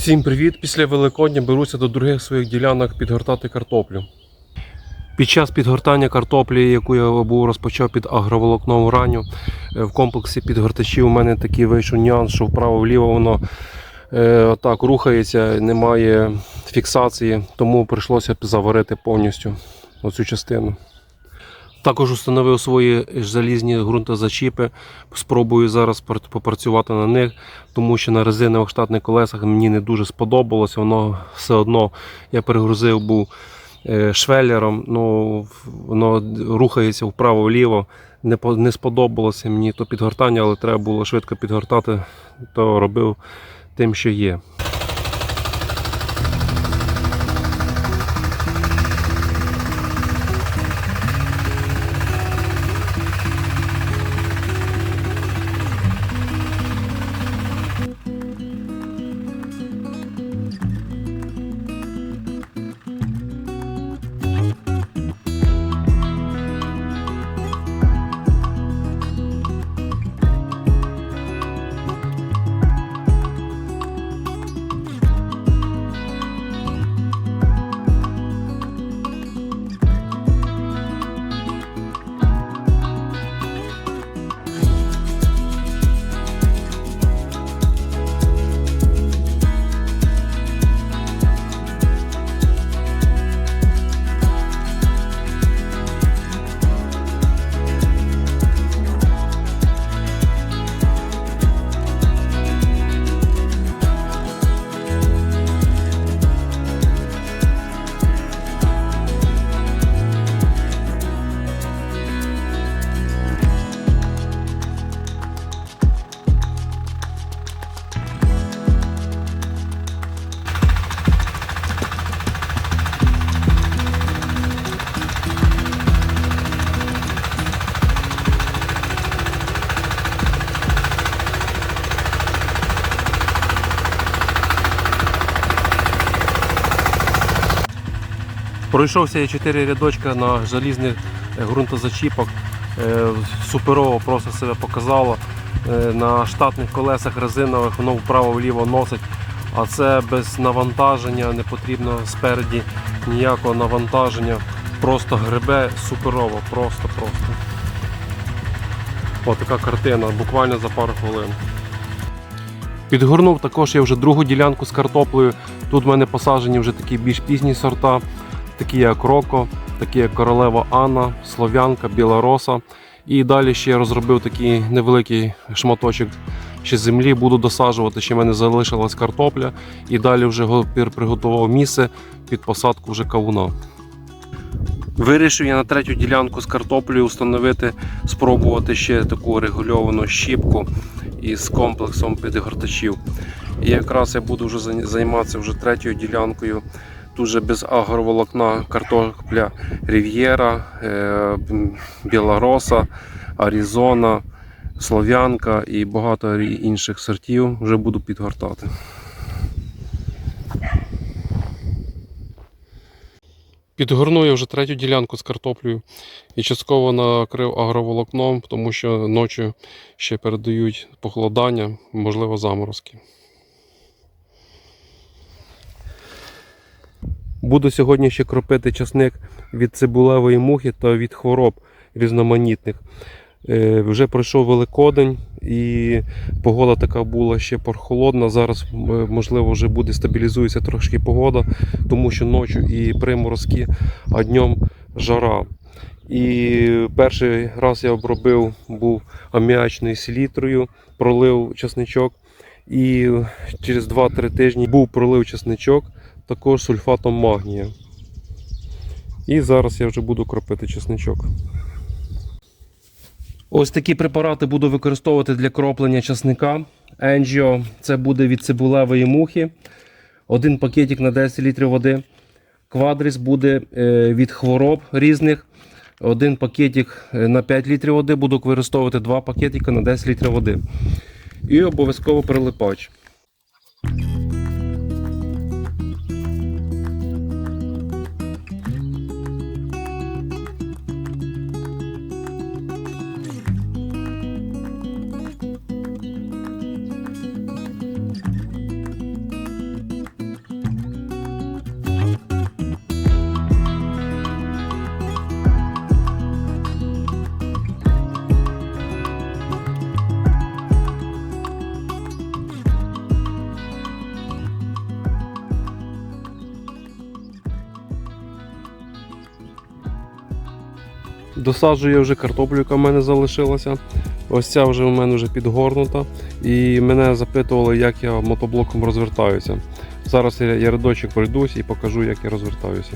Всім привіт! Після Великодня беруся до других своїх ділянок підгортати картоплю. Під час підгортання картоплі, яку я був розпочав під агроволокном ранню, е, в комплексі підгортачів у мене такий вийшов нюанс, що вправо-вліво воно е, отак рухається, немає фіксації, тому прийшлося заварити повністю оцю частину. Також установив свої залізні ґрунтозачіпи. Спробую зараз пр- попрацювати на них, тому що на резинових штатних колесах мені не дуже сподобалося. Воно все одно я перегрузив був е, швеллером, ну воно рухається вправо-вліво. Не, не сподобалося мені то підгортання, але треба було швидко підгортати, то робив тим, що є. Пройшовся я 4 рядочка на залізних е, ґрунтозачіпах. Е, Суперово просто себе показало. Е, На штатних колесах резинових воно вправо-вліво носить, а це без навантаження, не потрібно спереді ніякого навантаження. Просто грибе суперово, просто-просто. Ось така картина, буквально за пару хвилин. Підгорнув також я вже другу ділянку з картоплею. Тут в мене посаджені вже такі більш пізні сорта, такі як Роко, такі як Королева Анна, Слов'янка, Білороса. І далі ще розробив такий невеликий шматочок ще землі, буду досаджувати, ще в мене залишилась картопля. І далі вже го- приготував місце під посадку вже кавуна. Вирішив я на третю ділянку з картоплею встановити, спробувати ще таку регульовану щіпку із комплексом підгортачів. І якраз я буду вже займатися вже третьою ділянкою. Тут же без агроволокна картопля Рів'єра, е, Білороса, Аризона, Слов'янка і багато інших сортів вже буду підгортати. Підгорнув я вже третю ділянку з картоплею і частково накрив агроволокном, тому що ночі ще передають похолодання, можливо, заморозки. Буду сьогодні ще кропити часник від цибулевої мухи та від хвороб різноманітних. Е, Вже пройшов Великодень і погода така була ще прохолодна. Зараз е, можливо вже буде стабілізується трошки погода, тому що ночі і приморозки, а днем жара. І перший раз я обробив був аміачною селітрою, пролив часничок. І через 2-3 тижні був пролив часничок також сульфатом магнія. І зараз я вже буду кропити чесничок. Ось такі препарати буду використовувати для кроплення часника. Енджіо це буде від цибулевої мухи. Один пакетик на 10 літрів води. Квадріс буде е, від хвороб різних. Один пакетик е, на 5 літрів води. Буду використовувати два пакетика на 10 літрів води. І обов'язково прилипач. Досаджую я вже картоплю, яка в мене залишилася. Ось ця вже у мене вже підгорнута. І мене запитували, як я мотоблоком розвертаюся. Зараз я, рядочок пройдусь і покажу, як я розвертаюся.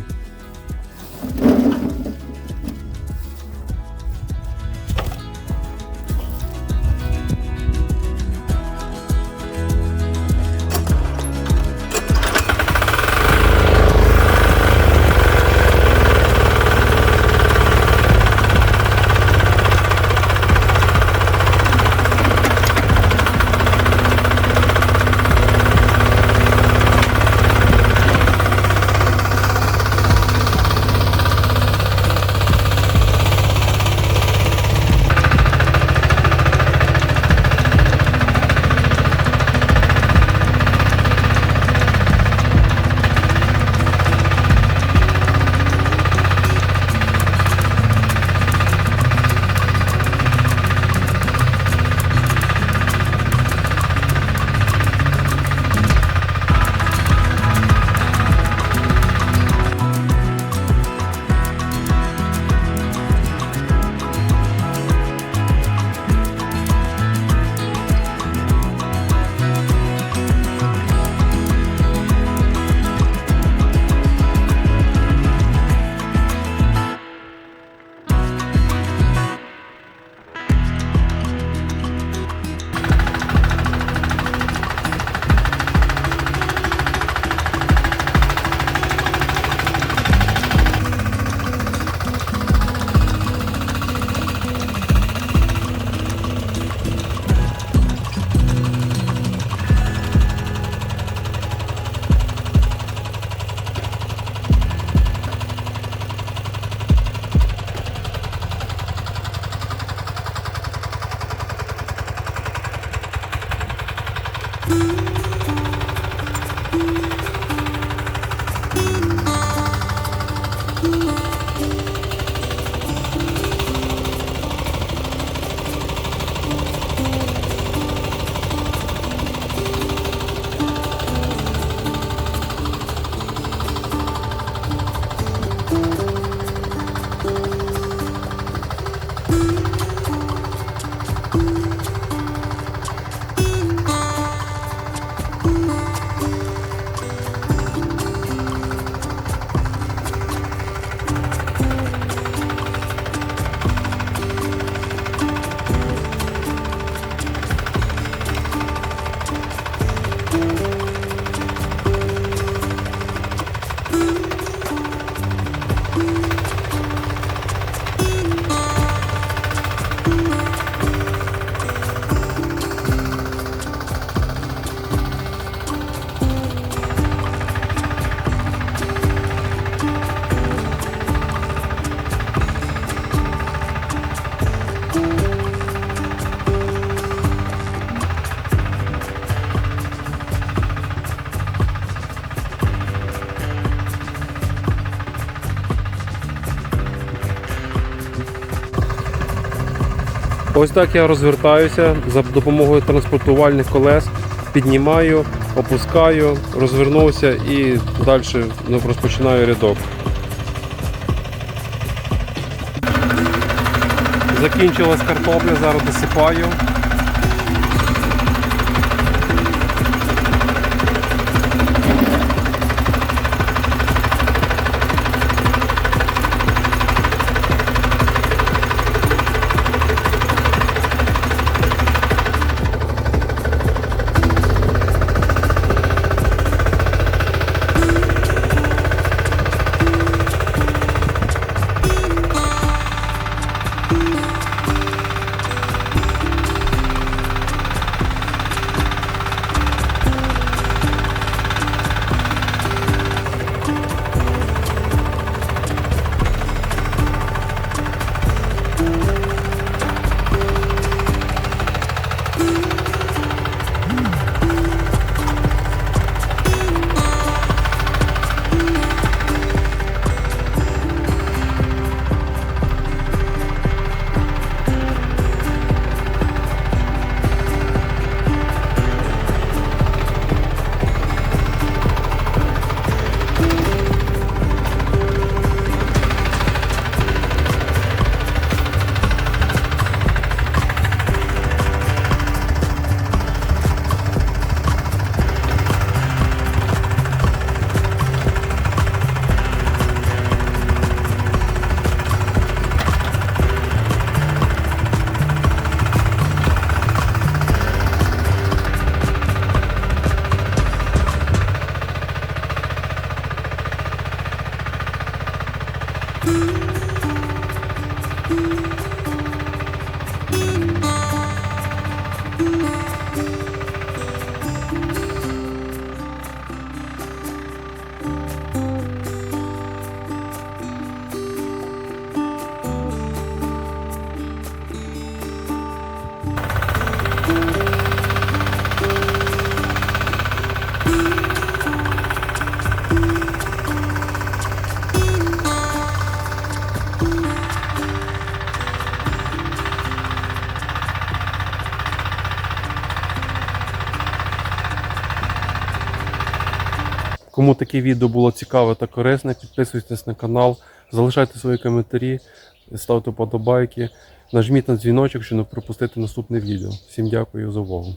Ось так я розвертаюся за допомогою транспортувальних колес. Піднімаю, опускаю, розвернувся і далі ну, розпочинаю рядок. Закінчилась картопля, зараз досипаю. Кому таке відео було цікаве та корисне, підписуйтесь на канал, залишайте свої коментарі, ставте подобайки, нажміть на дзвіночок, щоб не пропустити наступне відео. Всім дякую за увагу.